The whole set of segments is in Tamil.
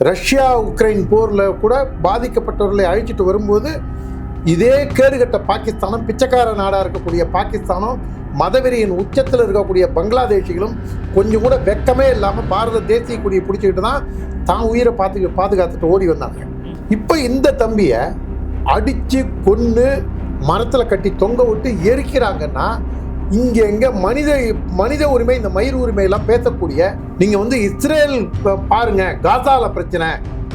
ரஷ்யா உக்ரைன் போரில் கூட பாதிக்கப்பட்டவர்களை அழிச்சிட்டு வரும்போது இதே கேடுகட்ட பாகிஸ்தானும் பிச்சைக்கார நாடாக இருக்கக்கூடிய பாகிஸ்தானும் மதவெறியின் உச்சத்தில் இருக்கக்கூடிய பங்களாதேஷிகளும் கொஞ்சம் கூட வெக்கமே இல்லாமல் பாரத தேசிய கொடியை பிடிச்சிக்கிட்டு தான் தான் உயிரை பார்த்து பாதுகாத்துட்டு ஓடி வந்தாங்க. இப்போ இந்த தம்பியை அடித்து கொன்று மரத்தில் கட்டி தொங்க விட்டு எரிக்கிறாங்கன்னா இங்கே எங்கே மனித மனித உரிமை இந்த மயிர் உரிமையெல்லாம் பேசக்கூடிய நீங்கள் வந்து இஸ்ரேல் பாருங்க காசால பிரச்சனை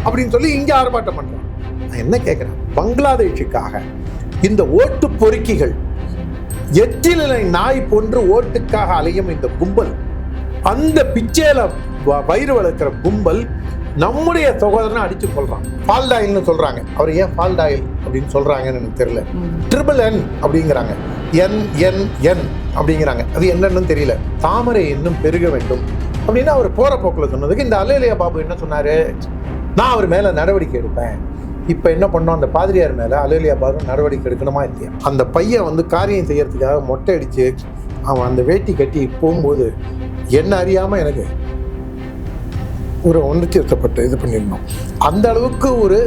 அப்படின்னு சொல்லி இங்கே ஆர்ப்பாட்டம் பண்ணுறேன் நான் என்ன கேட்குறேன் பங்களாதேஷுக்காக இந்த ஓட்டு பொறுக்கிகள் எட்டிலை நாய் போன்று ஓட்டுக்காக அலையும் இந்த கும்பல் அந்த பிச்சையில வ- வயிறு வளர்க்கிற கும்பல் நம்முடைய சகோதரனை அடிச்சு கொள்றான் பால்டாயில்னு சொல்றாங்க. அவர் ஏன் பால்டாயில் அப்படின்னு சொல்றாங்கன்னு எனக்கு தெரியல. ட்ரிபிள் என் அப்படிங்கிறாங்க. என் என் என் அப்படிங்கிறாங்க. அது என்னன்னு தெரியல. தாமரை இன்னும் பெருக வேண்டும் அப்படின்னு அவர் போற போக்குல சொன்னதுக்கு இந்த அல்லையா பாபு என்ன சொன்னாரு? நான் அவர் மேல நடவடிக்கை எடுப்பேன். இப்போ என்ன பண்ணோம்? அந்த பாதிரியார் மேலே அலேலியா பாபு நடவடிக்கை எடுக்கணுமா இல்லையா? அந்த பையன் வந்து காரியம் செய்யறதுக்காக மொட்டை அடிச்சு அவன் அந்த வேட்டி கட்டி போகும்போது என்ன அறியாமல் எனக்கு ஒரு உணர்ச்சி வசப்பட்டு இது பண்ணியிருந்தோம். அந்த அளவுக்கு ஒரு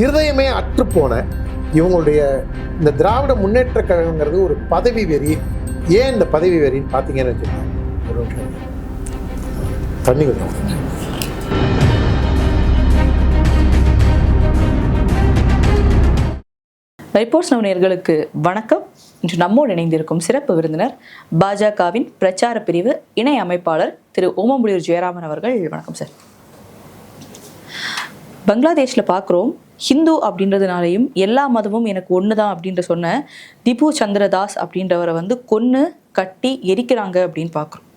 இருதயமே அற்றுப்போன இவங்களுடைய இந்த திராவிட முன்னேற்ற கழகங்கிறது ஒரு பதவி வெறி. ஏன் இந்த பதவி வெறின்னு பார்த்தீங்கன்னு வச்சுக்கோங்க. தண்ணி கொஞ்சம் ரிப்போர்ட்ஸ் நவனியர்களுக்கு வணக்கம். இன்று நம்மோடு இணைந்திருக்கும் சிறப்பு விருந்தினர் பாஜகவின் பிரச்சார பிரிவு இணை அமைப்பாளர் திரு ஓமம்புலியூர் ஜெயராமன் அவர்கள். வணக்கம் சார். பங்களாதேஷில் பார்க்குறோம் ஹிந்து அப்படின்றதுனாலையும் எல்லா மதமும் எனக்கு ஒன்று தான் அப்படின்ற சொன்ன திபு சந்திரதாஸ் அப்படின்றவரை வந்து கொன்று கட்டி எரிக்கிறாங்க அப்படின்னு பார்க்குறோம்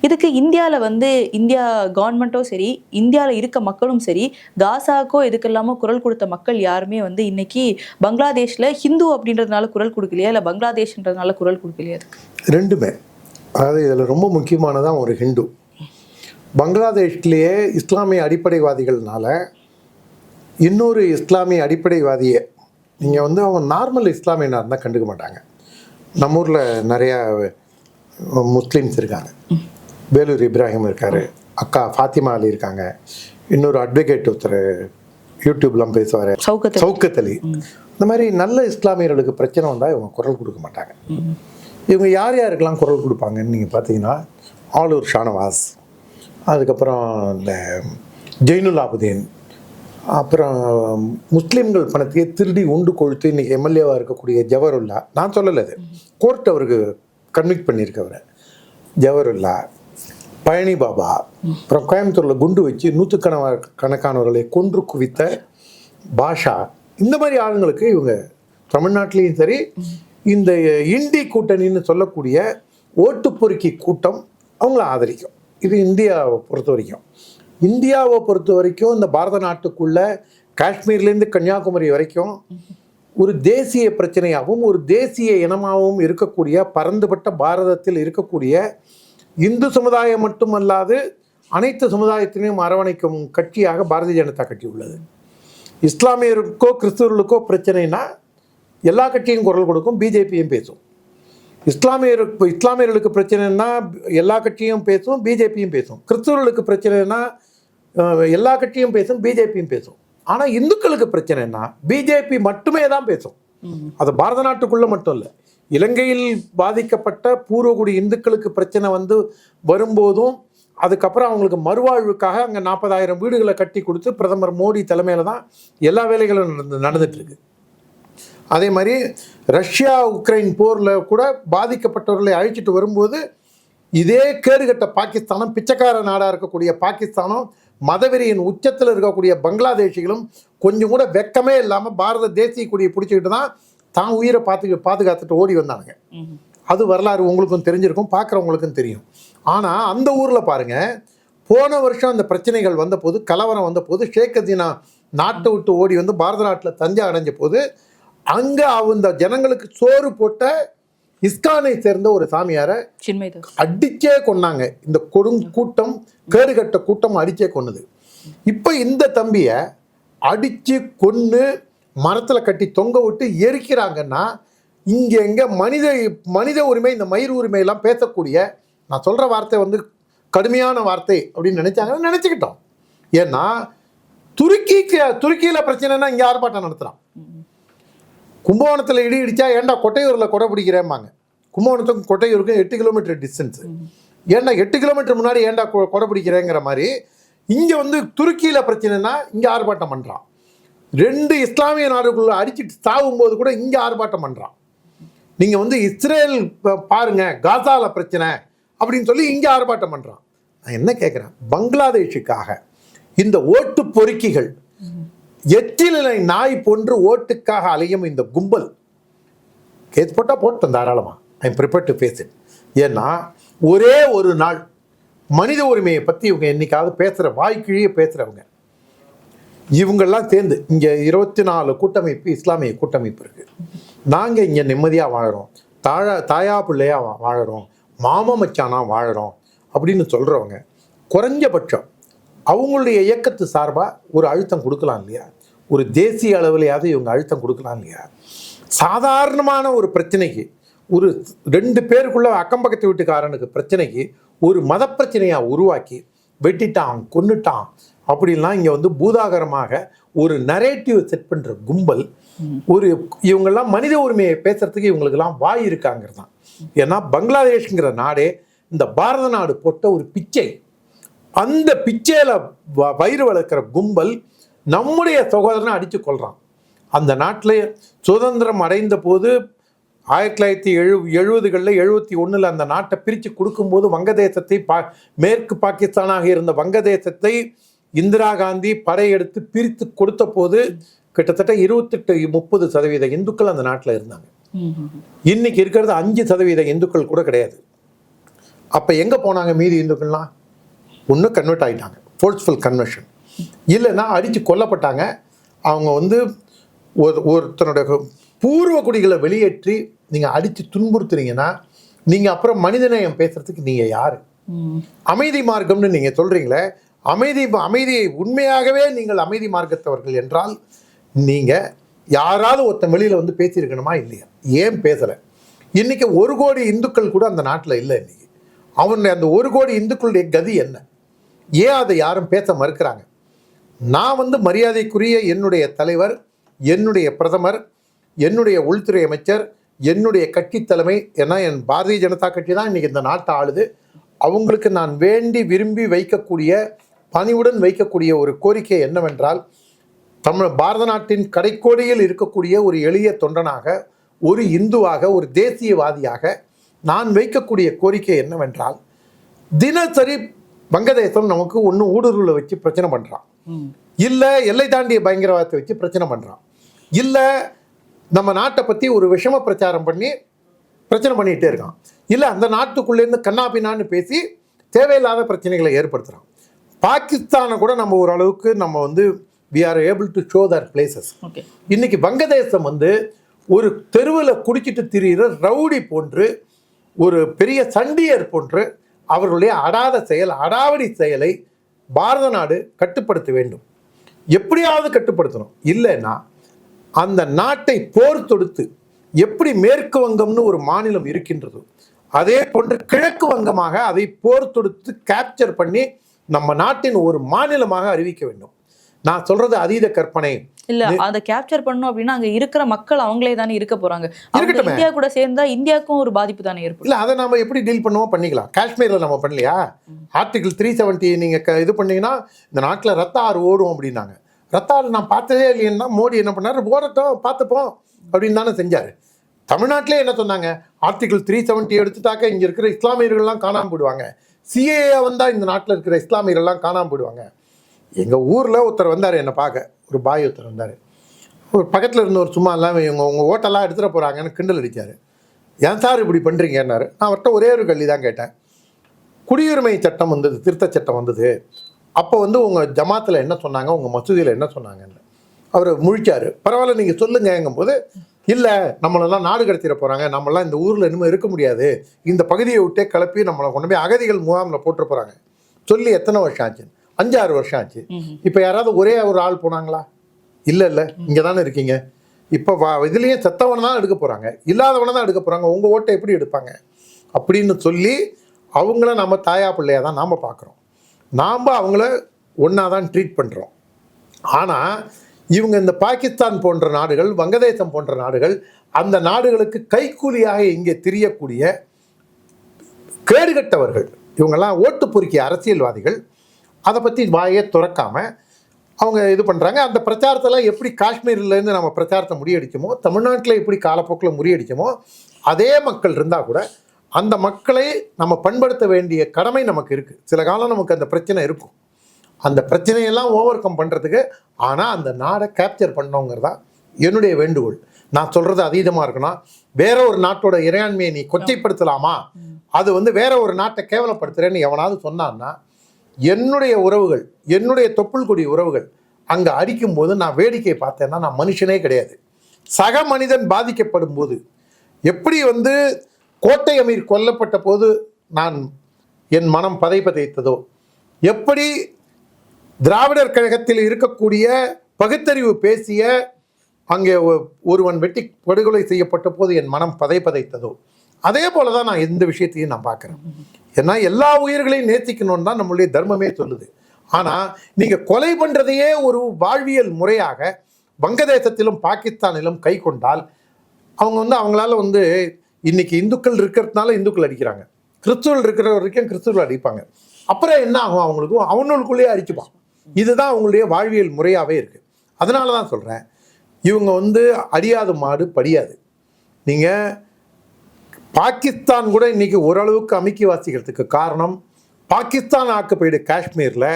இதுக்கு இந்தியாவில் வந்து இந்தியா கவர்மெண்ட்டும் சரி இந்தியாவில் இருக்க மக்களும் சரி காசாக்கோ இதுக்கெல்லாமோ குரல் கொடுத்த மக்கள் யாருமே வந்து இன்னைக்கு பங்களாதேஷில் ஹிந்து அப்படின்றதுனால குரல் கொடுக்கலையா? இல்லை பங்களாதேஷ்ன்றதுனால குரல் கொடுக்கலையா அதுக்கு ரெண்டுமே. அதாவது இதில் ரொம்ப முக்கியமானதான் ஒரு ஹிந்து. பங்களாதேஷ்லேயே இஸ்லாமிய அடிப்படைவாதிகள்னால இன்னொரு இஸ்லாமிய அடிப்படைவாதியை நீங்கள் வந்து அவங்க நார்மல் இஸ்லாமியனாக இருந்தால் கண்டுக்க மாட்டாங்க. நம்ம ஊரில் நிறையா முஸ்லீம்ஸ் இருக்காங்க. வேலூர் இப்ராஹிம் இருக்கார் அக்கா ஃபாத்திமா அலி இருக்காங்க இன்னொரு அட்வொகேட் ஒருத்தர் யூடியூப்லாம் பேசுவார். சவுக்கத்தை சவுக்கத் அலி. இந்த மாதிரி நல்ல இஸ்லாமியர்களுக்கு பிரச்சனை வந்தால் இவங்க குரல் கொடுக்க மாட்டாங்க. இவங்க யார் யாருக்கெல்லாம் குரல் கொடுப்பாங்கன்னு நீங்கள் பார்த்தீங்கன்னா ஆலூர் ஷானவாஸ் அதுக்கப்புறம் இந்த ஜெயினுல் ஆபுதீன் அப்புறம் முஸ்லீம்கள் பணத்தையே திருடி உண்டு கொழுத்து இன்னைக்கு எம்எல்ஏவாக இருக்கக்கூடிய ஜவஹருல்லா நான் சொல்லலை அது. கோர்ட் அவருக்கு கன்விக்ட் பண்ணியிருக்கவரை. ஜவஹர்லா பழனி பாபா அப்புறம் கோயம்புத்தூரில் குண்டு வச்சு நூற்றுக்கணவ கணக்கானவர்களை கொன்று குவித்த பாஷா இந்த மாதிரி ஆளுங்களுக்கு இவங்க தமிழ்நாட்டிலையும் சரி இந்த இந்தி கூட்டணின்னு சொல்லக்கூடிய ஓட்டுப்பொறுக்கி கூட்டம் அவங்கள ஆதரிக்கும். இது இந்தியாவை பொறுத்த வரைக்கும். இந்தியாவை பொறுத்த வரைக்கும் இந்த பாரத நாட்டுக்குள்ளே காஷ்மீர்லேருந்து கன்னியாகுமரி வரைக்கும் ஒரு தேசிய பிரச்சனையாகவும் ஒரு தேசிய இனமாகவும் இருக்கக்கூடிய பரந்துபட்ட பாரதத்தில் இருக்கக்கூடிய இந்து சமுதாயம் மட்டுமல்லாது அனைத்து சமுதாயத்தினையும் அரவணைக்கும் கட்சியாக பாரதிய ஜனதா கட்சி உள்ளது. இஸ்லாமியருக்கோ கிறிஸ்தவர்களுக்கோ பிரச்சனைனா எல்லா கட்சியும் குரல் கொடுக்கும் பிஜேபியும் பேசும். இஸ்லாமியருக்கு இஸ்லாமியர்களுக்கு பிரச்சனைனா எல்லா கட்சியும் பேசும் பிஜேபியும் பேசும். கிறிஸ்தவர்களுக்கு பிரச்சனைனா எல்லா கட்சியும் பேசும் பிஜேபியும் பேசும். ஆனால் இந்துக்களுக்கு பிரச்சனைனா பிஜேபி மட்டுமே தான் பேசும். அது பாரத நாட்டுக்குள்ள மட்டும் இல்லை. இலங்கையில் பாதிக்கப்பட்ட பூர்வகுடி இந்துக்களுக்கு பிரச்சனை வந்து வரும்போதும் அதுக்கப்புறம் அவங்களுக்கு மறுவாழ்வுக்காக அங்கே நாற்பதாயிரம் வீடுகளை கட்டி கொடுத்து பிரதமர் மோடி தலைமையில தான் எல்லா வேலைகளும் நடந்து நடந்துட்டு இருக்கு அதே மாதிரி ரஷ்யா உக்ரைன் போரில் கூட பாதிக்கப்பட்டவர்களை அழைச்சிட்டு வரும்போது இதே கேடுகட்ட பாகிஸ்தானும் பிச்சைக்கார நாடாக இருக்கக்கூடிய பாகிஸ்தானும் மதவெறியின் உச்சத்தில் இருக்கக்கூடிய பங்களாதேஷிகளும் கொஞ்சம் கூட வெக்கமே இல்லாமல் பாரத தேசிய கொடியை பிடிச்சிக்கிட்டு தான் தான் உயிரை பார்த்து பாதுகாத்துட்டு ஓடி வந்தானுங்க. அது வரலாறு உங்களுக்கும் தெரிஞ்சிருக்கும் பார்க்குறவங்களுக்கும் தெரியும். ஆனால் அந்த ஊரில் பாருங்கள் போன வருஷம் அந்த பிரச்சனைகள் வந்தபோது கலவரம் வந்தபோது ஷேக் ஹசீனா நாட்டை விட்டு ஓடி வந்து பாரத நாட்டில் தஞ்சை அடைஞ்ச போது அங்கே அந்த ஜனங்களுக்கு சோறு போட்ட இஸ்கானை சேர்ந்த ஒரு சாமியாரை அடிச்சே கொன்னாங்க. இந்த கொடும் கூட்டம் கேடுகட்ட கூட்டம் அடிச்சே கொன்னுது. இப்போ இந்த தம்பியை அடித்து கொன்று மரத்தில் கட்டி தொங்க விட்டு எரிக்கிறாங்கன்னா இங்கே எங்கே மனித மனித உரிமை இந்த மயிர் உரிமையெல்லாம் பேசக்கூடிய நான் சொல்கிற வார்த்தை வந்து கடுமையான வார்த்தை அப்படின்னு நினைச்சாங்கன்னா நினச்சிக்கிட்டோம். ஏன்னா துருக்கிக்கு துருக்கியில் பிரச்சனைனா இங்கே ஆர்ப்பாட்டம் நடத்துகிறான் கும்பகோணத்தில் இடி இடிச்சா ஏன்டா கொட்டையூரில் கொடை பிடிக்கிறேம்பாங்க. கும்பகோணத்துக்கும் கொட்டையூருக்கும் எட்டு கிலோமீட்டர் டிஸ்டன்ஸு ஏன்டா எட்டு கிலோமீட்டர் முன்னாடி ஏன்டா கொடை பிடிக்கிறேங்கிற மாதிரி இங்கே வந்து துருக்கியில் பிரச்சனைனா இங்கே ஆர்ப்பாட்டம் பண்ணுறான் ரெண்டு இஸ்லாமிய நாடுகளுக்குள்ள அடிச்சிட்டு சாகும்போது கூட இங்கே ஆர்ப்பாட்டம் பண்ணுறான் நீங்கள் வந்து இஸ்ரேல் ப- பாருங்க காசால பிரச்சனை அப்படின்னு சொல்லி இங்கே ஆர்ப்பாட்டம் பண்ணுறான் நான் என்ன கேட்குறேன் பங்களாதேஷுக்காக இந்த ஓட்டு பொறுக்கிகள் எச்சிலை நாய் போன்று ஓட்டுக்காக அலையும் இந்த கும்பல். கேஸ் போட்டால் போட்டோம் தாராளமாக I prepare to face it ஏன்னா ஒரே ஒரு நாள் மனித உரிமையை பற்றி இவங்க என்னைக்காவது பேசுகிற வாய்க்கிழியே பேசுகிறவங்க இவங்கெல்லாம் சேர்ந்து இங்கே இருபத்தி நாலு கூட்டமைப்பு இஸ்லாமிய கூட்டமைப்பு இருக்குது நாங்கள் இங்கே நிம்மதியாக வாழறோம். தாழ தாயா பிள்ளையாக வா வாழறோம். மாமா மச்சானா வாழறோம் அப்படின்னு சொல்கிறவங்க குறைஞ்சபட்சம் அவங்களுடைய இயக்கத்து சார்பாக ஒரு அழுத்தம் கொடுக்கலாம் இல்லையா? ஒரு தேசிய அளவிலையாவது இவங்க அழுத்தம் கொடுக்கலாம் இல்லையா? சாதாரணமான ஒரு பிரச்சனைக்கு ஒரு ரெண்டு பேருக்குள்ள அக்கம் பக்கத்து வீட்டுக்காரனுக்கு பிரச்சனைக்கு ஒரு மத பிரச்சனையாக உருவாக்கி வெட்டிட்டான் கொன்னுட்டான் அப்படின்லாம் இங்கே வந்து பூதாகரமாக ஒரு நரேட்டிவ் செட் பண்ணுற கும்பல் ஒரு இவங்கெல்லாம் மனித உரிமையை பேசுறதுக்கு இவங்களுக்கெல்லாம் வாய் இருக்காங்கிறது தான் ஏன்னா பங்களாதேஷ்ங்கிற நாடே இந்த பாரத நாடு போட்ட ஒரு பிச்சை. அந்த பிச்சையில வ- வயிறு வளர்க்குற கும்பல் நம்முடைய சகோதரனை அடித்து கொள்றான் அந்த நாட்டில் சுதந்திரம் அடைந்த போது ஆயிரத்தி தொள்ளாயிரத்தி எழு எழுபதுகளில் எழுபத்தி ஒன்றில் அந்த நாட்டை பிரித்து கொடுக்கும்போது வங்கதேசத்தை பா மேற்கு பாகிஸ்தானாக இருந்த வங்கதேசத்தை இந்திரா காந்தி படையெடுத்து பிரித்து கொடுத்த போது கிட்டத்தட்ட இருபத்தெட்டு முப்பது சதவீத இந்துக்கள் அந்த நாட்டில் இருந்தாங்க. இன்னைக்கு இருக்கிறது அஞ்சு சதவீத இந்துக்கள் கூட கிடையாது. அப்போ எங்கே போனாங்க மீதி இந்துக்கள்லாம்? ஒன்று கன்வெர்ட் ஆகிட்டாங்க ஃபோர்ஸ்ஃபுல் கன்வர்ஷன் இல்லைன்னா அடித்து கொல்லப்பட்டாங்க. அவங்க வந்து ஒரு ஒருத்தனுடைய பூர்வ குடிகளை வெளியேற்றி நீங்கள் அடித்து துன்புறுத்துனீங்கன்னா நீங்கள் அப்புறம் மனிதநேயம் பேசுறதுக்கு நீங்கள் யார்? அமைதி மார்க்கம்னு நீங்கள் சொல்கிறீங்களே அமைதி அமைதியை உண்மையாகவே நீங்கள் அமைதி மார்க்கத்தவர்கள் என்றால் நீங்கள் யாராவது ஒருத்தன் வெளியில் வந்து பேசியிருக்கணுமா இல்லையா? ஏன் பேசலை? இன்னைக்கு ஒரு கோடி இந்துக்கள் கூட அந்த நாட்டில் இல்லை இன்னைக்கு. அவனுடைய அந்த ஒரு கோடி இந்துக்களுடைய கதி என்ன? ஏன் அதை யாரும் பேச மறுக்கிறாங்க? நான் வந்து மரியாதைக்குரிய என்னுடைய தலைவர் என்னுடைய பிரதமர் என்னுடைய உள்துறை அமைச்சர் என்னுடைய கட்சி தலைமை ஏன்னா என் பாரதிய ஜனதா கட்சி தான் இன்றைக்கி இந்த நாட்டை ஆளுது. அவங்களுக்கு நான் வேண்டி விரும்பி வைக்கக்கூடிய பணிவுடன் வைக்கக்கூடிய ஒரு கோரிக்கை என்னவென்றால் தமிழ் பாரத நாட்டின் கடைக்கோடியில் இருக்கக்கூடிய ஒரு எளிய தொண்டனாக ஒரு இந்துவாக ஒரு தேசியவாதியாக நான் வைக்கக்கூடிய கோரிக்கை என்னவென்றால் தினசரி வங்கதேசம் நமக்கு ஒன்று ஊடுருவில் வச்சு பிரச்சனை பண்ணுறான் இல்லை எல்லை தாண்டிய பயங்கரவாதத்தை வச்சு பிரச்சனை பண்ணுறான் இல்லை நம்ம நாட்டை பற்றி ஒரு விஷம பிரச்சாரம் பண்ணி பிரச்சனை பண்ணிகிட்டே இருக்கான். இல்லை அந்த நாட்டுக்குள்ளேருந்து கண்ணாபின்னான்னு பேசி தேவையில்லாத பிரச்சனைகளை ஏற்படுத்துகிறான் பாகிஸ்தானை கூட நம்ம ஓரளவுக்கு நம்ம வந்து we are able to show their places okay இன்னைக்கு வங்கதேசம் வந்து ஒரு தெருவில் குடிச்சிட்டு திரியிற ரவுடி போன்று ஒரு பெரிய சண்டியர் போன்று அவர்களுடைய அடாத செயல் அடாவடி செயலை பாரத நாடு கட்டுப்படுத்த வேண்டும். எப்படியாவது கட்டுப்படுத்தணும். இல்லைன்னா அந்த நாட்டை போர் தொடுத்து எப்படி மேற்கு வங்கம்னு ஒரு மாநிலம் இருக்கின்றதோ அதே போன்று கிழக்கு வங்கமாக அதை போர் தொடுத்து கேப்சர் பண்ணி நம்ம நாட்டின் ஒரு மாநிலமாக அறிவிக்க வேண்டும். நான் சொல்றது அதீத கற்பனை. இல்ல அதை கேப்சர் பண்ணணும் அப்படின்னா அங்க இருக்கிற மக்கள் அவங்களே தானே இருக்க போறாங்க. இந்தியா கூட சேர்ந்தா இந்தியாவுக்கும் ஒரு பாதிப்பு தானே ஏற்படும். இல்லை அதை நம்ம எப்படி டீல் பண்ணுவோம் பண்ணிக்கலாம். காஷ்மீரில் நம்ம பண்ணலையா? ஆர்டிகிள் த்ரீ செவன்ட்டி நீங்கள் க இது பண்ணீங்கன்னா இந்த நாட்டில் ரத்த ஆறு ஓடும் அப்படின்னாங்க. ரத்த ஆறு நான் பார்த்ததே இல்லைன்னா மோடி என்ன பண்ணாரு? ஓடட்டும் பார்த்துப்போம் அப்படின்னு தானே செஞ்சார். தமிழ்நாட்டிலே என்ன சொன்னாங்க? ஆர்டிகிள் த்ரீ செவன்ட்டி எடுத்துட்டாக்க இங்கே இருக்கிற இஸ்லாமியர்கள்லாம் காணாமல் போயிடுவாங்க. சிஏஏ வந்தால் இந்த நாட்டில் இருக்கிற இஸ்லாமியர்கள்லாம் காணாமல் போயிடுவாங்க. எங்கள் ஊரில் ஒருத்தர் வந்தார் என்னை பார்க்க. ஒரு பாய் ஒருத்தர் வந்தார். ஒரு பக்கத்தில் இருந்த ஒரு சும்மா இல்லாமல் இவங்க உங்கள் ஓட்டெல்லாம் எடுத்துகிட்டு போகிறாங்கன்னு கிண்டல் அடித்தார் ஏன் சார் இப்படி பண்ணுறீங்கன்னாரு நான் அவர்கிட்ட ஒரே ஒரு கல்வி தான் கேட்டேன். குடியுரிமை சட்டம் வந்தது திருத்த சட்டம் வந்தது. அப்போ வந்து உங்கள் ஜமாத்தில் என்ன சொன்னாங்க உங்கள் மசூதியில் என்ன சொன்னாங்கன்னு. அவர் முழிச்சார். பரவாயில்ல நீங்கள் சொல்லுங்கங்கும்போது இல்லை நம்மளெல்லாம் நாடு கடத்திட போகிறாங்க நம்மளாம் இந்த ஊரில் இனிமேல் இருக்க முடியாது. இந்த பகுதியை விட்டே கிளப்பி நம்மளை கொண்டு போய் அகதிகள் முகாமில் போட்டு போகிறாங்க சொல்லி எத்தனை வருஷம் ஆச்சு அஞ்சாறு வருஷம் ஆச்சு. இப்போ யாராவது ஒரே ஒரு ஆள் போனாங்களா? இல்லை இல்லை. இங்கே தானே இருக்கீங்க. இப்போ வா இதுலேயும் செத்தவனை தான் எடுக்க போகிறாங்க இல்லாதவனை தான் எடுக்க போகிறாங்க உங்கள் ஓட்டை எப்படி எடுப்பாங்க? அப்படின்னு சொல்லி அவங்கள நம்ம தாயா பிள்ளையாக தான் நாம் பார்க்குறோம் நாம் அவங்கள ஒன்றா தான் ட்ரீட் பண்ணுறோம் ஆனால் இவங்க இந்த பாகிஸ்தான் போன்ற நாடுகள் வங்கதேசம் போன்ற நாடுகள் அந்த நாடுகளுக்கு கைக்கூலியாக இங்கே திரியக்கூடிய கேடுகட்டவர்கள் இவங்கெல்லாம் ஓட்டு பொறுக்கிய அரசியல்வாதிகள் அதை பற்றி வாயே துறக்காம அவங்க இது பண்ணுறாங்க அந்த பிரச்சாரத்தெல்லாம் எப்படி காஷ்மீர்லேருந்து நம்ம பிரச்சாரத்தை முறியடிச்சோமோ தமிழ்நாட்டில் எப்படி காலப்போக்கில் முறியடிச்சோமோ அதே மக்கள் இருந்தால் கூட அந்த மக்களை நம்ம பண்படுத்த வேண்டிய கடமை நமக்கு இருக்குது சில காலம் நமக்கு அந்த பிரச்சனை இருக்கும். அந்த பிரச்சனையெல்லாம் ஓவர் கம் பண்ணுறதுக்கு ஆனால் அந்த நாடை கேப்சர் பண்ணோங்கிறதா என்னுடைய வேண்டுகோள். நான் சொல்கிறது அதீதமாக இருக்கணும். வேற ஒரு நாட்டோட இறையாண்மையை நீ கொச்சைப்படுத்தலாமா? அது வந்து வேற ஒரு நாட்டை கேவலப்படுத்துறேன்னு எவனாவது சொன்னான்னா என்னுடைய உறவுகள் என்னுடைய தொப்புள் கொடி உறவுகள் அங்கே அடிக்கும்போது நான் வேடிக்கை பார்த்தேன்னா நான் மனுஷனே கிடையாது. சக மனிதன் பாதிக்கப்படும் போது எப்படி வந்து கோட்டை அமீர் கொல்லப்பட்ட போது நான் என் மனம் பதை பதைத்ததோ எப்படி திராவிடர் கழகத்தில் இருக்கக்கூடிய பகுத்தறிவு பேசிய அங்கே ஒ- ஒருவன் வெட்டி படுகொலை செய்யப்பட்ட போது என் மனம் பதை பதைத்ததோ அதே போல தான் நான் எந்த விஷயத்தையும் நான் பார்க்குறேன். ஏன்னா எல்லா உயிர்களையும் நேசிக்கணும்னு தான் நம்மளுடைய தர்மமே சொல்லுது. ஆனால் நீங்கள் கொலை பண்ணுறதையே ஒரு வாழ்வியல் முறையாக வங்கதேசத்திலும் பாகிஸ்தானிலும் கை கொண்டால் அவங்க வந்து அவங்களால வந்து இன்னைக்கு இந்துக்கள் இருக்கிறதுனால இந்துக்கள் அடிக்கிறாங்க. கிறிஸ்துவல் இருக்கிற வரைக்கும் கிறிஸ்துவல் அடிப்பாங்க. அப்புறம் என்ன ஆகும் அவங்களுக்கும் அவனுக்குள்ளேயே அடிச்சுப்பான். இதுதான் அவங்களுடைய வாழ்வியல் முறையாகவே இருக்குது அதனால தான் சொல்கிறேன் இவங்க வந்து அடியாத மாடு படியாது. நீங்கள் பாகிஸ்தான் கூட இன்றைக்கி ஓரளவுக்கு அமைக்கி வாசிக்கிறதுக்கு காரணம் பாகிஸ்தான் ஆக்கப்பேடு காஷ்மீரில்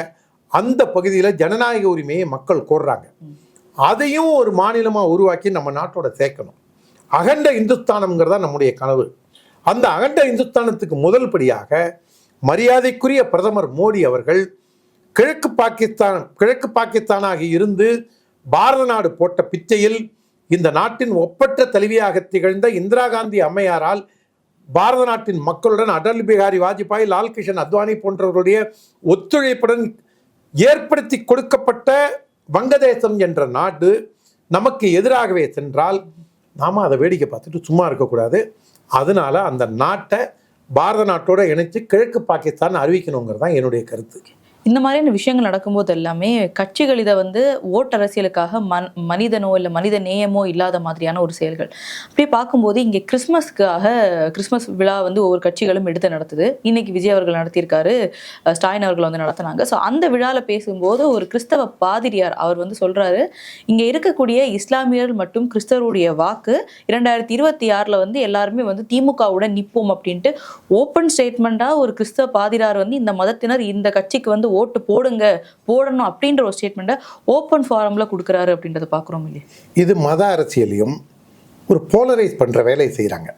அந்த பகுதியில் ஜனநாயக உரிமையை மக்கள் கோர்றாங்க. அதையும் ஒரு மாநிலமாக உருவாக்கி நம்ம நாட்டோட சேர்க்கணும். அகண்ட இந்துஸ்தானம்ங்கிறதா நம்முடைய கனவு. அந்த அகண்ட இந்துஸ்தானத்துக்கு முதல் படியாக மரியாதைக்குரிய பிரதமர் மோடி அவர்கள் கிழக்கு பாகிஸ்தான் கிழக்கு பாகிஸ்தானாக இருந்து பாரத நாடு போட்ட பிச்சையில் இந்த நாட்டின் ஒப்பற்ற தலைவியாக திகழ்ந்த இந்திரா காந்தி அம்மையாரால் பாரத நாட்டின் மக்களுடன் அடல் பிகாரி வாஜ்பாய் லால் கிஷன் அத்வானி போன்றவர்களுடைய ஒத்துழைப்புடன் ஏற்படுத்தி கொடுக்கப்பட்ட வங்கதேசம் என்ற நாடு நமக்கு எதிராகவே சென்றால் நாம் அதை வேடிக்கை பார்த்துட்டு சும்மா இருக்கக்கூடாது. அதனால அந்த நாட்டை பாரத நாட்டோட இணைத்து கிழக்கு பாகிஸ்தான் அறிவிக்கணுங்கிறது தான் என்னுடைய கருத்து. இந்த மாதிரியான விஷயங்கள் நடக்கும்போது எல்லாமே கட்சிகள் இதை வந்து ஓட்டரசியலுக்காக மன் மனிதனோ இல்லை மனித நேயமோ இல்லாத மாதிரியான ஒரு செயல்கள். அப்படி பார்க்கும்போது இங்கே கிறிஸ்மஸ்க்காக கிறிஸ்மஸ் விழா வந்து ஒவ்வொரு கட்சிகளும் எடுத்து நடத்துது. இன்னைக்கு விஜய் அவர்கள் நடத்தியிருக்காரு ஸ்டாலின் அவர்கள் வந்து நடத்தினாங்க. ஸோ அந்த விழாவில் பேசும்போது ஒரு கிறிஸ்தவ பாதிரியார் அவர் வந்து சொல்கிறாரு இங்கே இருக்கக்கூடிய இஸ்லாமியர் மற்றும் கிறிஸ்தவருடைய வாக்கு இரண்டாயிரத்தி இருபத்தி ஆறில் வந்து எல்லாருமே வந்து திமுகவுடன் நிற்போம் அப்படின்ட்டு ஓப்பன் ஸ்டேட்மெண்ட்டாக ஒரு கிறிஸ்தவ பாதிரியார் வந்து இந்த மதத்தினர் இந்த கட்சிக்கு வந்து ஓட்டு போடுங்க போடணும் அப்படின்ற ஒரு ஸ்டேட்மெண்ட்டை ஓப்பன் ஃபாரமில் கொடுக்குறாரு அப்படின்றத பார்க்குறோம் இல்லையா? இது மத அரசியலையும் ஒரு போலரைஸ் பண்ணுற வேலையை செய்கிறாங்க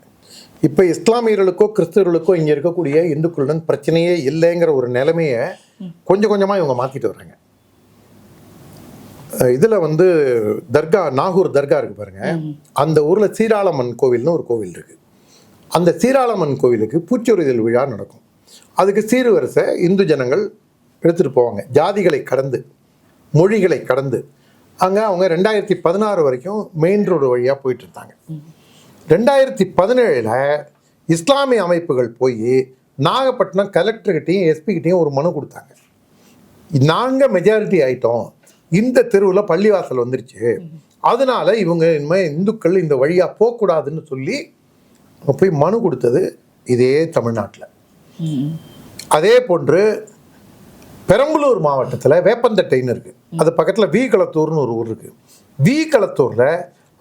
இப்போ இஸ்லாமியர்களுக்கோ கிறிஸ்தவர்களுக்கோ இங்கே இருக்கக்கூடிய இந்துக்களுடன் பிரச்சனையே இல்லைங்கிற ஒரு நிலைமையை கொஞ்சம் கொஞ்சமாக இவங்க மாற்றிட்டு வர்றாங்க. இதில் வந்து தர்கா நாகூர் தர்கா இருக்கு பாருங்க. அந்த ஊரில் சீராளம்மன் கோவில்னு ஒரு கோவில் இருக்கு. அந்த சீராளம்மன் கோவிலுக்கு பூச்சொரிதல் விழா நடக்கும். அதுக்கு சீர்வரிசை இந்து ஜனங்கள் எடுத்துகிட்டு போவாங்க. ஜாதிகளை கடந்து மொழிகளை கடந்து. அங்கே அவங்க ரெண்டாயிரத்தி பதினாறு வரைக்கும் மெயின் ரோடு வழியாக போயிட்டு இருந்தாங்க. ரெண்டாயிரத்தி பதினேழில் இஸ்லாமிய அமைப்புகள் போய் நாகப்பட்டினம் கலெக்டர்கிட்டையும் எஸ்பிகிட்டையும் ஒரு மனு கொடுத்தாங்க. நாங்கள் மெஜாரிட்டி ஆயிட்டோம். இந்த தெருவில் பள்ளிவாசல் வந்துருச்சு. அதனால இவங்க இனிமேல் இந்துக்கள் இந்த வழியாக போகக்கூடாதுன்னு சொல்லி போய் மனு கொடுத்தது இதே தமிழ்நாட்டில். அதே போன்று பெரம்பலூர் மாவட்டத்தில் வேப்பந்தட்டைன்னு இருக்குது அது பக்கத்தில் வி களத்தூர்னு ஒரு ஊர் இருக்குது வி களத்தூரில்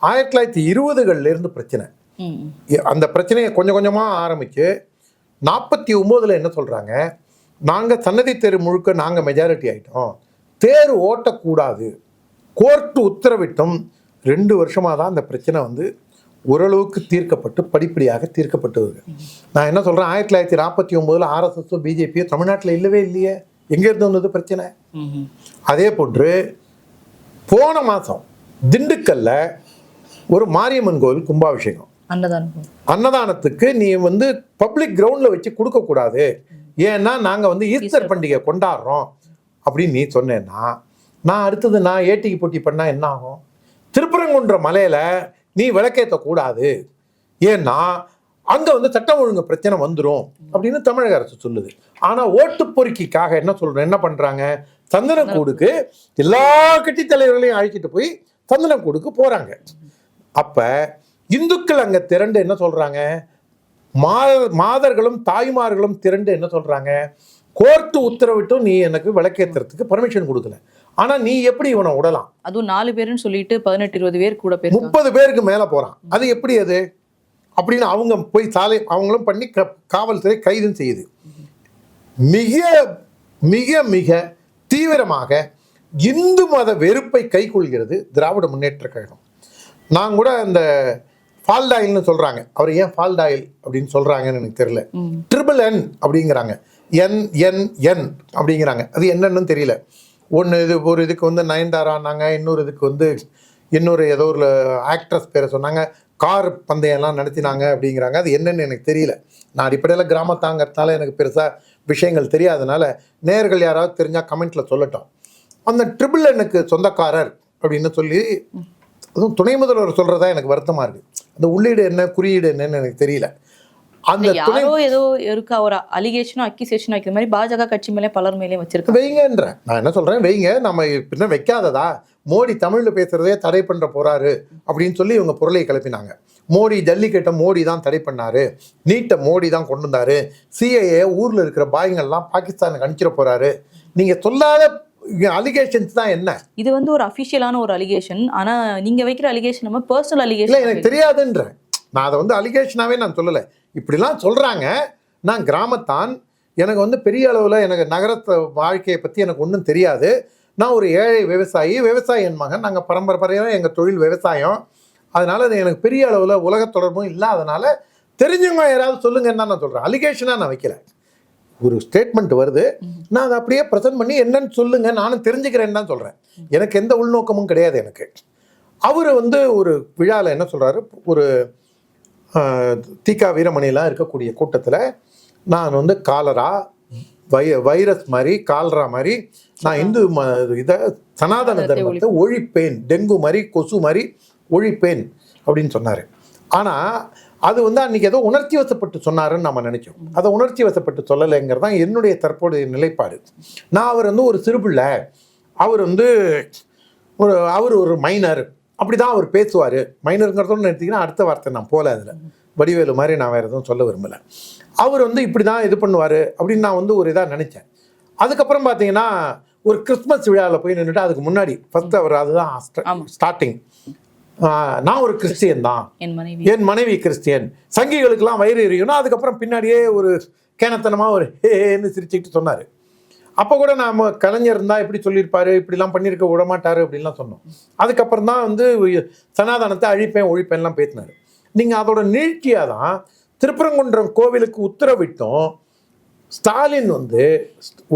ஆயிரத்தி தொள்ளாயிரத்தி இருபதுகள்லேருந்து பிரச்சனை. அந்த பிரச்சனையை கொஞ்சம் கொஞ்சமாக ஆரம்பித்து நாற்பத்தி ஒம்போதில் என்ன சொல்கிறாங்க நாங்கள் சன்னதி தேர் முழுக்க நாங்கள் மெஜாரிட்டி ஆகிட்டோம் தேர் ஓட்டக்கூடாது. கோர்ட்டு உத்தரவிட்டும். ரெண்டு வருஷமாக தான் அந்த பிரச்சனை வந்து ஓரளவுக்கு தீர்க்கப்பட்டு படிப்படியாக தீர்க்கப்பட்டு வருது. நான் என்ன சொல்கிறேன் ஆயிரத்தி தொள்ளாயிரத்தி நாற்பத்தி ஒம்போதில் ஆர்எஸ்எஸோ பிஜேபியோ தமிழ்நாட்டில் இல்லவே இல்லையே. எங்கேருந்து வந்தது பிரச்சனை? அதே போன்று போன மாதம் திண்டுக்கல்ல ஒரு மாரியம்மன் கோவில் கும்பாபிஷேகம். அன்னதானம். அன்னதானத்துக்கு நீ வந்து பப்ளிக் கிரவுண்டில் வச்சு கொடுக்கக்கூடாது ஏன்னா நாங்கள் வந்து ஈஸ்டர் பண்டிகை. கொண்டாடுறோம். அப்படின்னு நீ சொன்னேன்னா நான் அடுத்தது நான் ஏட்டிக்கு போட்டி பண்ணால் என்ன ஆகும்? திருப்பரங்குன்ற மலையில் நீ விளக்கேற்றக்கூடாது ஏன்னா அங்க வந்து சட்டம் ஒழுங்கு பிரச்சனை வந்துரும் அப்படின்னு தமிழக அரசு சொல்லுது. ஆனா ஓட்டு பொறுக்கிக்காக என்ன சொல்றேன் என்ன பண்றாங்க? சந்தனக்கூடுக்கு எல்லா கட்சி தலைவர்களையும் அழைச்சிட்டு போய் சந்தனக்கூடுக்கு போறாங்க. அப்ப இந்துக்கள் அங்க திரண்டு என்ன சொல்றாங்க? மா மாதர்களும் தாய்மார்களும் திரண்டு என்ன சொல்றாங்க? கோர்ட்டு உத்தரவிட்டும் நீ எனக்கு விளக்கேத்துறதுக்கு பர்மிஷன் கொடுக்கல. ஆனா நீ எப்படி இவனை விடலாம் அதுவும் நாலு பேருன்னு சொல்லிட்டு பதினெட்டு இருபது பேர் கூட முப்பது பேருக்கு மேல போறான். அது எப்படி அது? அப்படின்னு அவங்க போய் சாலை அவங்களும் பண்ணி க- காவல்துறை கைதும் செய்யுது. மிக மிக மிக தீவிரமாக இந்து மத வெறுப்பை கைக்கொள்கிறது திராவிட முன்னேற்ற கழகம். நான் கூட இந்த ஃபால்டாயில்னு சொல்றாங்க. அவர் ஏன் ஃபால்டாயில் அப்படின்னு சொல்றாங்கன்னு எனக்கு தெரியல. ட்ரிபிள் என் அப்படிங்கிறாங்க. என் என் என் அப்படிங்கிறாங்க. அது என்னன்னு தெரியல. ஒன்று இது ஒரு இதுக்கு வந்து நயன்தாரானாங்க இன்னொரு இதுக்கு வந்து இன்னொரு ஏதோ ஒரு ஆக்ட்ரஸ் பேரை சொன்னாங்க. கார் பந்தயம்லாம் நடத்தினாங்க அப்படிங்கிறாங்க. அது என்னன்னு எனக்கு தெரியல. நான் அடிப்படையில் கிராமத்தாங்கிறதுனால எனக்கு பெருசாக விஷயங்கள் தெரியாதனால நேர்கள் யாராவது தெரிஞ்சால் கமெண்ட்டில் சொல்லட்டும். அந்த ட்ரிபிள் எண்ணுக்கு சொந்தக்காரர் அப்படின்னு சொல்லி அதுவும் துணை முதல்வர் சொல்கிறதா எனக்கு வருத்தமாக இருக்குது அந்த உள்ளீடு என்ன குறியீடு என்னன்னு எனக்கு தெரியல. அந்த யாரோ ஏதோ இருக்கா ஒரு அலிகேஷனும் அக்கிசேஷனும் வைக்கிற மாதிரி பாஜக கட்சி மேலே பலர் மேலேயும் வச்சிருக்காங்க. வைங்கன்ற. நான் என்ன சொல்றேன்? வைங்க. நம்ம பின்ன வைக்காததா? மோடி தமிழ்ல பேசுறதே தடை பண்ற போறாரு அப்படின்னு சொல்லி இவங்க பொருளை கிளப்பினாங்க. மோடி ஜல்லிக்கட்டை மோடி தான் தடை பண்ணாரு. நீட்டை மோடி தான் கொண்டு வந்தாரு. சிஏஏ ஊர்ல இருக்கிற பாய்ங்கள்லாம் பாகிஸ்தானுக்கு அனுப்பிச்சிட போறாரு. நீங்க சொல்லாத அலிகேஷன்ஸ் தான் என்ன? இது வந்து ஒரு அபிஷியலான ஒரு அலிகேஷன் ஆனா நீங்க வைக்கிற அலிகேஷன் நம்ம பர்சனல் அலிகேஷன் எனக்கு தெரியாதுன்றேன் நான் அதை வந்து அலிகேஷனாவே நான் சொல்லலை. இப்படிலாம் சொல்கிறாங்க நான் கிராமத்தான். எனக்கு வந்து பெரிய அளவில் எனக்கு நகரத்தை வாழ்க்கையை பற்றி எனக்கு ஒன்றும் தெரியாது. நான் ஒரு ஏழை விவசாயி. விவசாயி என் மகன். நாங்கள் பரம்பரை பரையாக எங்கள் தொழில் விவசாயம். அதனால் அது எனக்கு பெரிய அளவில் உலக தொடர்பும் இல்லாதனால தெரிஞ்சவங்க யாராவது சொல்லுங்கன்னு தான் நான் சொல்கிறேன் அலிகேஷனாக நான் வைக்கல. ஒரு ஸ்டேட்மெண்ட் வருது. நான் அதை அப்படியே ப்ரெசென்ட் பண்ணி என்னன்னு சொல்லுங்க. நானும் தெரிஞ்சுக்கிறேன்னு தான் சொல்கிறேன் எனக்கு எந்த உள்நோக்கமும் கிடையாது எனக்கு. அவர் வந்து ஒரு விழாவில் என்ன சொல்கிறாரு ஒரு தீகா வீரமணிலாம் இருக்கக்கூடிய கூட்டத்தில் நான் வந்து காலரா வை வைரஸ் மாதிரி காலரா மாதிரி நான் இந்து ம இதை சனாதன தர்மத்தை ஒழிப்பேன். டெங்கு மாதிரி கொசு மாதிரி ஒழிப்பேன் அப்படின்னு சொன்னார். ஆனால் அது வந்து அன்னைக்கு ஏதோ உணர்ச்சி வசப்பட்டு சொன்னாருன்னு நம்ம நினைச்சோம் அதை உணர்ச்சி வசப்பட்டு சொல்லலைங்கிறது தான் என்னுடைய தற்போதைய நிலைப்பாடு. நான் அவர் வந்து ஒரு சிறுபிள்ளை. அவர் வந்து ஒரு அவர் ஒரு மைனர் அப்படி தான் அவர் பேசுவார். மைனருங்கிறதோடு எடுத்திங்கன்னா அடுத்த வார்த்தை நான் போகல அதில். வடிவேலு மாதிரி நான் வேறு எதுவும் சொல்ல விரும்பலை. அவர் வந்து இப்படி தான் இது பண்ணுவார் அப்படின்னு நான் வந்து ஒரு இதாக நினச்சேன். அதுக்கப்புறம் பார்த்தீங்கன்னா ஒரு கிறிஸ்மஸ் விழாவில் போய் நின்றுட்டு அதுக்கு முன்னாடி ஃபஸ்ட்டு அவர் அதுதான். ஸ்டார்டிங் நான் ஒரு கிறிஸ்டியன் தான். என் மனைவி. கிறிஸ்டியன். சங்கிகளுக்கெல்லாம் வயிறு எரியும்னா அதுக்கப்புறம் பின்னாடியே ஒரு கேனத்தனமாக ஒரு ஹேன்னு சிரிச்சுக்கிட்டு சொன்னார். அப்போ கூட நாம கலைஞர் இருந்தால் இப்படி சொல்லியிருப்பாரு? இப்படிலாம் பண்ணியிருக்க விட மாட்டாரு அப்படின்லாம் சொன்னோம். அதுக்கப்புறம் தான் வந்து சனாதனத்தை அழிப்பேன் ஒழிப்பேன்லாம் பேசினார். நீங்கள் அதோட நீழ்ச்சியாக தான் திருப்பரங்குன்றம் கோவிலுக்கு உத்தரவிட்டும். ஸ்டாலின் வந்து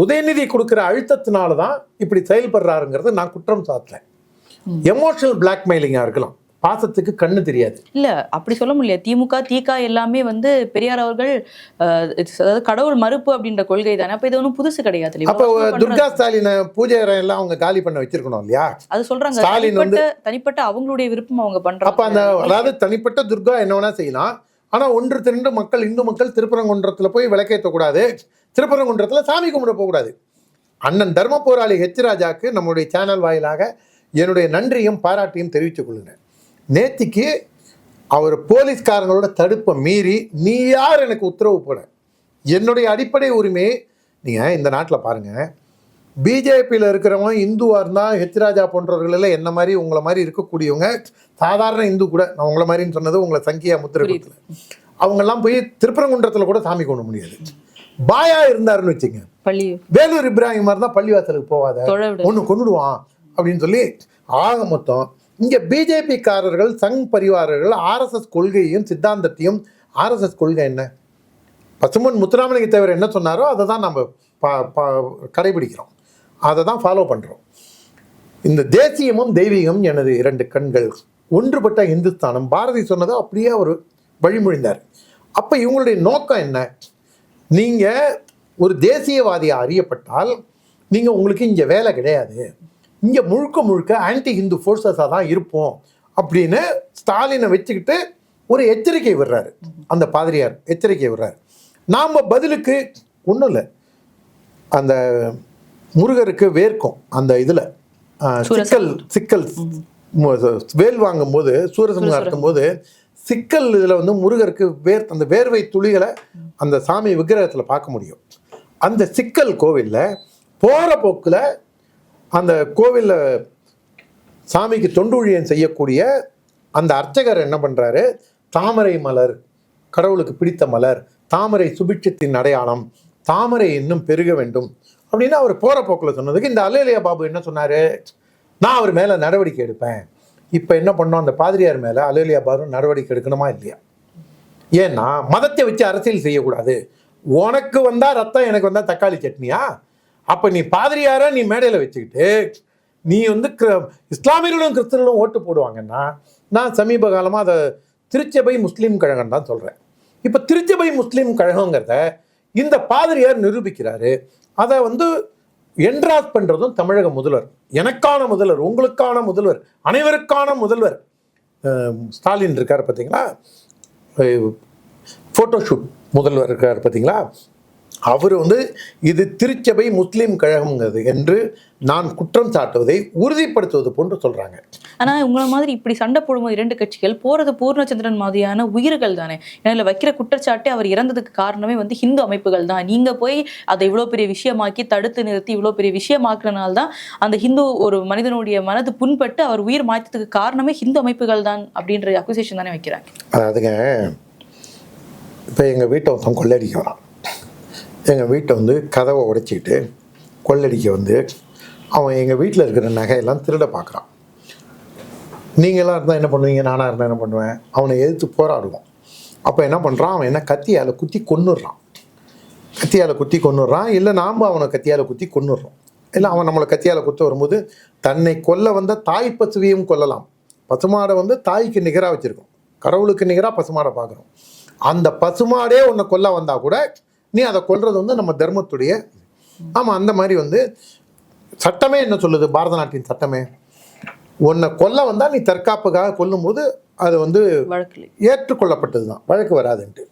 உதயநிதி கொடுக்குற அழுத்தத்தினால தான் இப்படி செயல்படுறாருங்கிறது நான் குற்றம் சாட்டுறேன் எமோஷனல் பிளாக்மெயிலிங்காக இருக்கலாம். பாசத்துக்கு கண்ணு தெரியாது. இல்ல அப்படி சொல்ல முடியாது திமுக திக எல்லாமே வந்து பெரியார் அவர்கள் அதாவது கடவுள் மறுப்பு அப்படின்ற கொள்கை தானே. அப்ப இது ஒன்றும் புதுசு கிடையாது? அப்போ துர்கா. ஸ்டாலினை பூஜை அறை எல்லாம் அவங்க காலி பண்ண வச்சிருக்கணும் இல்லையா? அது சொல்றாங்க. ஸ்டாலின் தனிப்பட்ட தனிப்பட்ட அவங்களுடைய விருப்பம் அவங்க அப்ப அந்த பண்றாங்க அதாவது தனிப்பட்ட துர்கா என்ன வேணா செய்யலாம். ஆனா ஒன்று திரண்டு மக்கள் இந்து மக்கள் திருப்பரங்குன்றத்துல போய் விளக்கேற்றக்கூடாது திருப்பரங்குன்றத்துல சாமி கும்பிட போகக்கூடாது அண்ணன் தர்ம போராளி ஹெச் ராஜாக்கு நம்முடைய சேனல் வாயிலாக என்னுடைய நன்றியும் பாராட்டியும் தெரிவித்துக் கொள்ளுங்க நேத்திக்கு அவர் போலீஸ்காரங்களோட தடுப்பை மீறி நீ யார்? எனக்கு உத்தரவு போட. என்னுடைய அடிப்படை உரிமையை நீங்கள் இந்த நாட்டில் பாருங்கள் பிஜேபியில் இருக்கிறவங்க இந்துவாக இருந்தால் ஹெச் ராஜா போன்றவர்கள் எல்லாம் என்ன மாதிரி உங்களை மாதிரி இருக்கக்கூடியவங்க சாதாரண இந்து கூட நான் உங்களை மாதிரின்னு சொன்னது உங்களை சங்கியா முத்திரகுத்தில் அவங்கெல்லாம் போய் திருப்பரங்குன்றத்தில் கூட சாமி கொண்டு முடியாது. பாயா இருந்தாருன்னு வச்சுங்க பள்ளி. வேலூர் இப்ராஹிம் தான் பள்ளிவாசலுக்கு போவாத. விடு. ஒன்று கொண்டுடுவான் அப்படின்னு சொல்லி ஆக மொத்தம் இங்கே பிஜேபிக்காரர்கள் சங் பரிவாரர்கள் ஆர்எஸ்எஸ் கொள்கையையும் சித்தாந்தத்தையும் ஆர்எஸ்எஸ் கொள்கை என்ன? பசுமன் முத்துராமலிங்க தேவர் என்ன சொன்னாரோ அதை தான் நம்ம பா பா கடைபிடிக்கிறோம். அதை தான் ஃபாலோ பண்ணுறோம் இந்த தேசியமும் தெய்வீகம் எனது இரண்டு கண்கள். ஒன்றுபட்ட இந்துஸ்தானம். பாரதி சொன்னதை அப்படியே அவர் வழிமொழிந்தார். அப்போ இவங்களுடைய நோக்கம் என்ன? நீங்கள் ஒரு தேசியவாதியாக அறியப்பட்டால் நீங்கள் உங்களுக்கு இங்கே வேலை கிடையாது. இங்கே முழுக்க முழுக்க ஆன்டி ஹிந்து ஃபோர்ஸஸாக தான் இருப்போம் அப்படின்னு ஸ்டாலினை வச்சுக்கிட்டு ஒரு எச்சரிக்கை விடுறாரு. அந்த பாதிரியார் எச்சரிக்கை விடுறாரு. நாம் பதிலுக்கு ஒன்றும் இல்லை. அந்த முருகருக்கு வேர்க்கும் அந்த இதில். சிக்கல் சிக்கல் வேல் வாங்கும்போது சூரசம்ஹாரம் இருக்கும்போது சிக்கல் இதில் வந்து முருகருக்கு வேர் அந்த வேர்வை துளிகளை அந்த சாமி விக்கிரகத்தில் பார்க்க முடியும். அந்த சிக்கல் கோவிலில் போகிற போக்கில் அந்த கோவிலில் சாமிக்கு தொண்டுழியம் செய்யக்கூடிய அந்த அர்ச்சகர் என்ன பண்ணுறாரு தாமரை மலர் கடவுளுக்கு பிடித்த மலர் தாமரை சுபிட்சத்தின் அடையாளம் தாமரை இன்னும் பெருக வேண்டும் அப்படின்னு அவர் போகிற போக்கில் சொன்னதுக்கு இந்த அலேலியா பாபு என்ன சொன்னார்? நான் அவர் மேலே நடவடிக்கை எடுப்பேன். இப்போ என்ன பண்ணோம்? அந்த பாதிரியார் மேலே அலேலியா பாபு நடவடிக்கை எடுக்கணுமா இல்லையா? ஏன்னா மதத்தை வச்சு அரசியல் செய்யக்கூடாது. உனக்கு வந்தால் ரத்தம் எனக்கு வந்தால் தக்காளி சட்னியா? அப்போ நீ பாதிரியார நீ மேடையில் வச்சுக்கிட்டு நீ வந்து கிற- இஸ்லாமியர்களும் கிறிஸ்தவர்களும் ஓட்டு போடுவாங்கன்னா நான் சமீப காலமாக அதை திருச்சபை முஸ்லீம் கழகம் தான் சொல்கிறேன் இப்போ திருச்சபை முஸ்லீம் கழகங்கிறத இந்த பாதிரியார் நிரூபிக்கிறாரு. அதை வந்து என்ட்ராஸ் பண்ணுறதும் தமிழக முதல்வர் எனக்கான முதல்வர் உங்களுக்கான முதல்வர் அனைவருக்கான முதல்வர் ஸ்டாலின் இருக்கார் பார்த்தீங்களா ஃபோட்டோஷூட் முதல்வர் இருக்கார் பார்த்தீங்களா அவர் வந்து இது திருச்சபை முஸ்லீம் கழகம்ங்கிறது என்று நான் குற்றம் சாட்டுவதை உறுதிப்படுத்துவது போன்று சொல்றாங்க. ஆனா உங்களை மாதிரி இப்படி சண்டை போடும்போது இரண்டு கட்சிகள் போறது பூர்ணச்சந்திரன் மாதிரியான உயிர்கள் தானே. ஏன்னா வைக்கிற குற்றச்சாட்டு அவர் இறந்ததுக்கு காரணமே வந்து ஹிந்து அமைப்புகள் தான். நீங்க போய் அதை இவ்வளவு பெரிய விஷயமாக்கி தடுத்து நிறுத்தி இவ்வளவு பெரிய விஷயமாக்குறனால தான் அந்த ஹிந்து ஒரு மனிதனுடைய மனது புண்பட்டு அவர் உயிர் மாய்த்ததுக்கு காரணமே ஹிந்து அமைப்புகள் தான் அப்படின்ற அக்யூசேஷன் தானே வைக்கிறாங்க. அதாவதுங்க இப்போ எங்கள் வீட்டை ஒருத்தன் கொள்ளடிக்க வரான் எங்கள் வீட்டை வந்து கதவை உடைச்சிக்கிட்டு கொள்ளடிக்க வந்து அவன் எங்கள் வீட்டில் இருக்கிற நகையெல்லாம் திருட பார்க்குறான். நீங்களாம் இருந்தால் என்ன பண்ணுவீங்க? நானாக இருந்தால் என்ன பண்ணுவேன்? அவனை எதிர்த்து போராடுவோம். அப்போ என்ன பண்ணுறான் அவன் என்ன கத்தியால் குத்தி கொன்னுடுறான். கத்தியால் குத்தி கொன்னுடுறான். இல்லை நாம் அவனை கத்தியால் குத்தி கொன்னுடுறோம். இல்லை அவன் நம்மளை கத்தியால் குத்த வரும்போது தன்னை கொல்ல வந்த தாய் பசுவையும் கொல்லலாம். பசுமாடை வந்து தாய்க்கு நிகராக வச்சுருக்கோம். கடவுளுக்கு நிகராக பசுமாடை பார்க்குறோம். அந்த பசுமாடே உன்னை கொல்ல வந்தால் கூட நீ அதை கொல்றது வந்து நம்ம தர்மத்துடைய ஆமாம் அந்த மாதிரி வந்து சட்டமே என்ன சொல்லுது? பாரத நாட்டின் சட்டமே. உன்னை கொல்ல வந்தால் நீ தற்காப்புக்காக கொல்லும்போது அது வந்து வழக்கில். ஏற்றுக்கொள்ளப்பட்டது தான் வழக்கு வராதுன்ட்டு.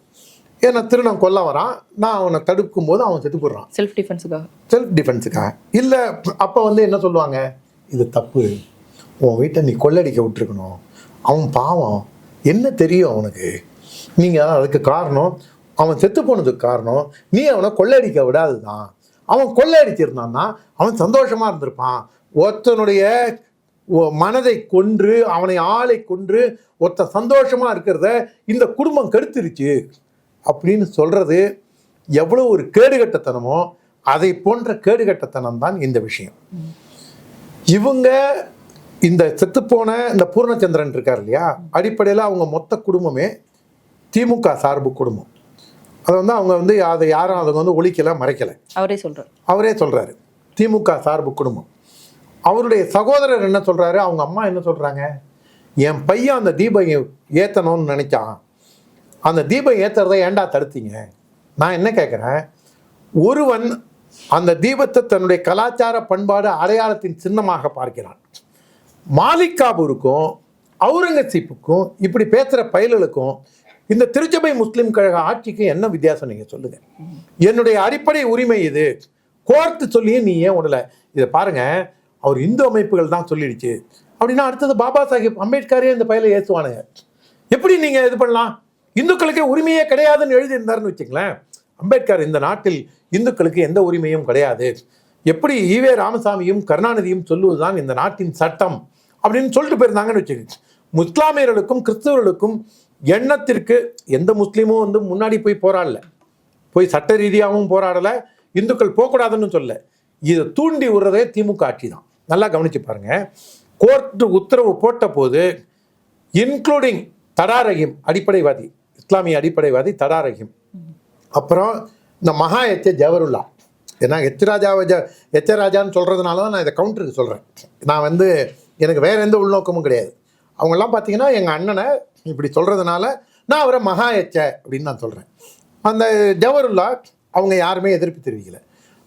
ஏன்னா திருடன் கொல்ல வரான். நான் அவனை தடுக்கும் போது அவன் செத்து போடுறான் செல்ஃப் டிஃபென்ஸுக்காக செல்ஃப் டிஃபென்ஸுக்காக இல்லை அப்போ வந்து என்ன சொல்லுவாங்க? இது தப்பு. உன் வீட்டை நீ கொள்ளடிக்க விட்டுருக்கணும். அவன் பாவம். என்ன தெரியும் அவனுக்கு? நீங்கள் அதுக்கு காரணம். அவன் செத்து போனதுக்கு காரணம் நீ அவனை கொள்ளையடிக்க விடாது தான் அவன் கொள்ளையடிச்சிருந்தான்னா அவன் சந்தோஷமாக இருந்திருப்பான். ஒருத்தனுடைய மனதை கொன்று அவனை ஆளை கொன்று ஒருத்தன் சந்தோஷமாக இருக்கிறத இந்த குடும்பம் கெடுத்துருச்சு. அப்படின்னு சொல்கிறது எவ்வளோ ஒரு கேடுகட்டத்தனமோ அதை போன்ற கேடுகட்டத்தனம் தான் இந்த விஷயம். இவங்க இந்த செத்துப்போன இந்த பூர்ணச்சந்திரன் இருக்கார் இல்லையா? அடிப்படையில் அவங்க மொத்த குடும்பமே திமுக சார்பு குடும்பம். அதை வந்து அவங்க வந்து அதை யாரும் அதை வந்து ஒழிக்கலை மறைக்கலை. அவரே சொல்றாரு. அவரே சொல்றாரு. திமுக சார்பு குடும்பம். அவருடைய சகோதரர் என்ன சொல்றாரு? அவங்க அம்மா என்ன சொல்றாங்க? என் பையன் அந்த தீபம் ஏத்தணும்னு நினைச்சான். அந்த தீபம் ஏத்துறதை ஏன்டா தடுத்தீங்க? நான் என்ன கேட்குறேன் ஒருவன் அந்த தீபத்தை தன்னுடைய கலாச்சார பண்பாடு அடையாளத்தின் சின்னமாக பார்க்கிறான். மாலிக் காபூருக்கும் அவுரங்கசீப்புக்கும் இப்படி பேசுகிற பயல்களுக்கும் இந்த திருச்சபை முஸ்லீம் கழக ஆட்சிக்கு என்ன வித்தியாசம் நீங்கள் சொல்லுங்க. என்னுடைய அடிப்படை உரிமை இது. கோர்த்து சொல்லியும் நீ ஏன் உடலை? இதை பாருங்க. அவர் இந்து அமைப்புகள் தான் சொல்லிடுச்சு. அப்படின்னா அடுத்தது பாபா சாஹிப் அம்பேத்கரே இந்த பயில ஏற்றுவானுங்க எப்படி நீங்கள் இது பண்ணலாம்? இந்துக்களுக்கு உரிமையே கிடையாதுன்னு எழுதியிருந்தாருன்னு வச்சுங்களேன் அம்பேத்கர் இந்த நாட்டில் இந்துக்களுக்கு எந்த உரிமையும் கிடையாது. எப்படி ஈவே ராமசாமியும் கருணாநிதியும் சொல்லுவதுதான் இந்த நாட்டின் சட்டம் அப்படின்னு சொல்லிட்டு போயிருந்தாங்கன்னு வச்சுக்கோங்க. முஸ்லாமியர்களுக்கும் கிறிஸ்தவர்களுக்கும் எண்ணத்திற்கு எந்த முஸ்லீமும் வந்து முன்னாடி போய் போராடல. போய் சட்ட ரீதியாகவும் போராடலை. இந்துக்கள் போகக்கூடாதுன்னு சொல்ல இதை தூண்டி விடுறதே திமுக ஆட்சி தான். நல்லா கவனிச்சு பாருங்க. கோர்ட்டு உத்தரவு போட்ட போது இன்க்ளூடிங் தடா ரஹீம் அடிப்படைவாதி இஸ்லாமிய அடிப்படைவாதி தடா ரஹீம் அப்புறம் இந்த மகா எச்ச ஜவருல்லா ஏன்னா எச்சராஜாவை ஜ எச்சராஜான்னு சொல்கிறதுனால தான் நான் இதை கவுண்டருக்கு சொல்கிறேன் நான் வந்து எனக்கு வேறு எந்த உள்நோக்கமும் கிடையாது. அவங்கெல்லாம் பார்த்தீங்கன்னா எங்கள் அண்ணனை இப்படி சொல்கிறதுனால நான் அவரை மகா எச்ச அப்படின்னு நான் சொல்கிறேன் அந்த ஜவருல்லா அவங்க யாருமே எதிர்ப்பு தெரிவிக்கல.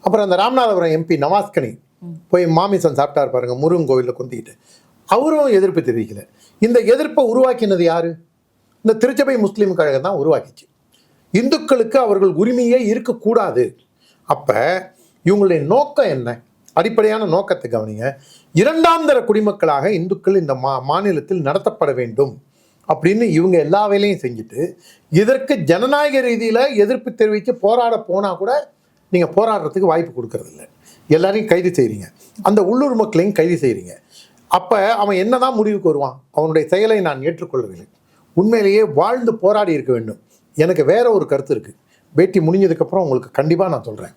அப்புறம் அந்த ராமநாதபுரம் எம்பி நவாஸ்கனி போய் மாமிசம் சாப்பிட்டாரு பாருங்க முருகன் கோவிலில் கொந்திக்கிட்டு. அவரும் எதிர்ப்பு தெரிவிக்கல. இந்த எதிர்ப்பை உருவாக்கினது யாரு? இந்த திருச்சபை முஸ்லீம் கழகம் தான் உருவாக்கிச்சு. இந்துக்களுக்கு அவர்கள் உரிமையே இருக்கக்கூடாது. அப்போ இவங்களுடைய நோக்கம் என்ன? அடிப்படையான நோக்கத்தை கவனிங்க. இரண்டாம் தர குடிமக்களாக இந்துக்கள் இந்த மா மாநிலத்தில் நடத்தப்பட வேண்டும். அப்படின்னு இவங்க எல்லா வேலையும் செஞ்சுட்டு இதற்கு ஜனநாயக ரீதியில் எதிர்ப்பு தெரிவித்து போராட போனால் கூட நீங்கள் போராடுறதுக்கு வாய்ப்பு கொடுக்கறதில்ல. எல்லாரையும் கைது செய்கிறீங்க அந்த உள்ளூர் மக்களையும் கைது செய்கிறீங்க அப்போ அவன் என்ன தான் முடிவுக்கு வருவான்? அவனுடைய செயலை நான் ஏற்றுக்கொள்ளவில்லை. உண்மையிலேயே வாழ்ந்து போராடி இருக்க வேண்டும். எனக்கு வேற ஒரு கருத்து இருக்குது பேட்டி முடிஞ்சதுக்கப்புறம் உங்களுக்கு கண்டிப்பாக நான் சொல்கிறேன்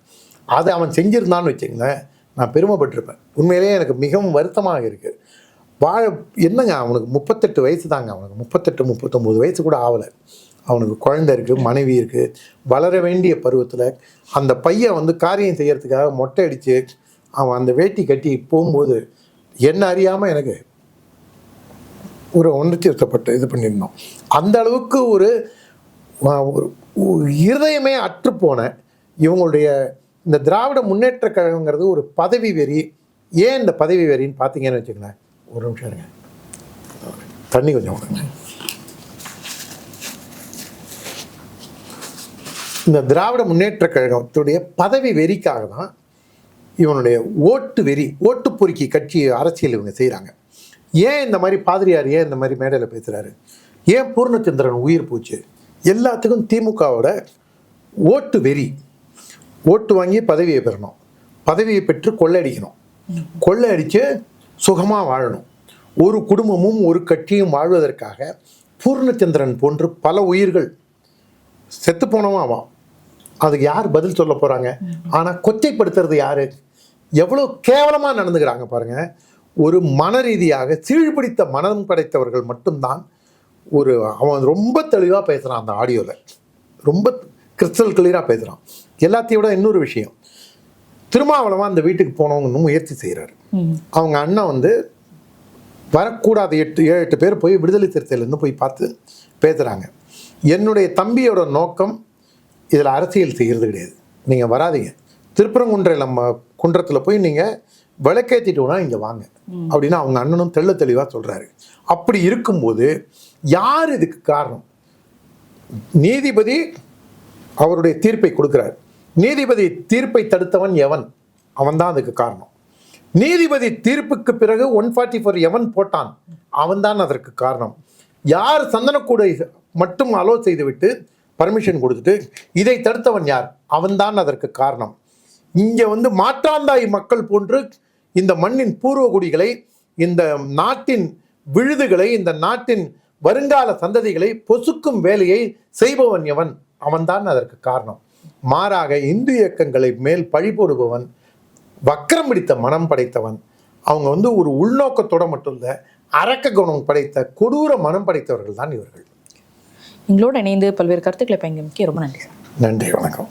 அதை அவன் செஞ்சிருந்தான்னு வச்சுங்களேன் நான் பெருமைப்பட்டிருப்பேன். உண்மையிலேயே எனக்கு மிகவும் வருத்தமாக இருக்குது வாழ என்னங்க அவனுக்கு? முப்பத்தெட்டு வயசு தாங்க அவனுக்கு. முப்பத்தெட்டு முப்பத்தொம்போது வயசு கூட ஆகலை அவனுக்கு குழந்தை இருக்குது மனைவி இருக்குது வளர வேண்டிய பருவத்தில் அந்த பையன் வந்து காரியம் செய்கிறதுக்காக மொட்டை அடித்து அவன் அந்த வேட்டி கட்டி போகும்போது என்ன அறியாமல் எனக்கு ஒரு உணர்ச்சி இது பண்ணியிருந்தோம். அந்த அளவுக்கு ஒரு ஒரு இருதயமே அற்றுப்போன இவங்களுடைய இந்த திராவிட முன்னேற்ற கழகங்கிறது ஒரு பதவி வெறி ஏன் இந்த பதவி வெறின்னு பார்த்தீங்கன்னு வச்சுக்கோங்களேன். ஒரு நிமிஷம் இருங்க. தண்ணி கொஞ்சம் கொடுங்க. இந்த திராவிட முன்னேற்ற கழகத்துடைய பதவி வெறிக்காக தான் இவனுடைய ஓட்டு வெறி ஓட்டு பொறுக்கி கட்சி அரசியல் இவங்க செய்கிறாங்க ஏன் இந்த மாதிரி பாதிரியார் ஏன் இந்த மாதிரி மேடையில் பேசுகிறாரு ஏன் பூர்ணச்சந்திரன் உயிர் போச்சு? எல்லாத்துக்கும் திமுகவோட ஓட்டு வெறி. ஓட்டு வாங்கி பதவியை பெறணும். பதவியை பெற்று கொள்ளையடிக்கணும் கொள்ளையடித்து சுகமாக வாழணும். ஒரு குடும்பமும் ஒரு கட்சியும் வாழ்வதற்காக பூர்ணச்சந்திரன் போன்று பல உயிர்கள் செத்து போனவன் அவன். அதுக்கு யார் பதில் சொல்ல போகிறாங்க ஆனால் கொச்சைப்படுத்துறது யார்? எவ்வளோ கேவலமாக நடந்துக்கிறாங்க பாருங்கள் ஒரு மன ரீதியாக சீழ்பிடித்த மனம் படைத்தவர்கள் மட்டும்தான் ஒரு அவன் ரொம்ப தெளிவாக பேசுகிறான் அந்த ஆடியோவில் ரொம்ப கிறிஸ்டல் கிளியராக பேசுகிறான் எல்லாத்தையும் விட இன்னொரு விஷயம். திருமாவளவன் அந்த வீட்டுக்கு போனவங்க முயற்சி செய்கிறாரு அவங்க அண்ணன் வந்து வரக்கூடாத எட்டு ஏழு எட்டு பேர் போய் விடுதலை சிறுத்தையிலேருந்து போய் பார்த்து பேசுகிறாங்க என்னுடைய தம்பியோட நோக்கம் இதில் அரசியல் செய்கிறது கிடையாது. நீங்கள் வராதீங்க. திருப்பரங்குன்றை நம்ம குன்றத்தில் போய் நீங்கள் விளக்கேற்றிட்டோன்னா இங்கே வாங்க. அப்படின்னு அவங்க அண்ணனும் தெள்ள தெளிவாக சொல்கிறாரு அப்படி இருக்கும்போது யார் இதுக்கு காரணம்? நீதிபதி அவருடைய தீர்ப்பை கொடுக்கிறார். நீதிபதி தீர்ப்பை தடுத்தவன் எவன்? அவன்தான் அதுக்கு காரணம். நீதிபதி தீர்ப்புக்கு பிறகு ஒன் ஃபார்ட்டி ஃபோர் எவன் போட்டான்? அவன்தான் அதற்கு காரணம். யார் சந்தனக்கூடை மட்டும் அலோ செய்துவிட்டு பர்மிஷன் கொடுத்துட்டு இதை தடுத்தவன் யார்? அவன்தான் அதற்கு காரணம். இங்கே வந்து மாற்றாந்தாய் மக்கள் போன்று இந்த மண்ணின் பூர்வகுடிகளை இந்த நாட்டின் விழுதுகளை இந்த நாட்டின் வருங்கால சந்ததிகளை பொசுக்கும் வேலையை செய்பவன் எவன்? அவன்தான் அதற்கு காரணம். மாறாக இந்து இயக்கங்களை மேல் பழி போடுபவன் வக்கரம் பிடித்த மனம் படைத்தவன். அவங்க வந்து ஒரு உள்நோக்கத்தோட மட்டும் இல்லை அரக்க குணம் படைத்த கொடூர மனம் படைத்தவர்கள் தான் இவர்கள். எங்களோட இணைந்து பல்வேறு கருத்துக்களை பயங்கமிக்க ரொம்ப நன்றி சார். நன்றி வணக்கம்.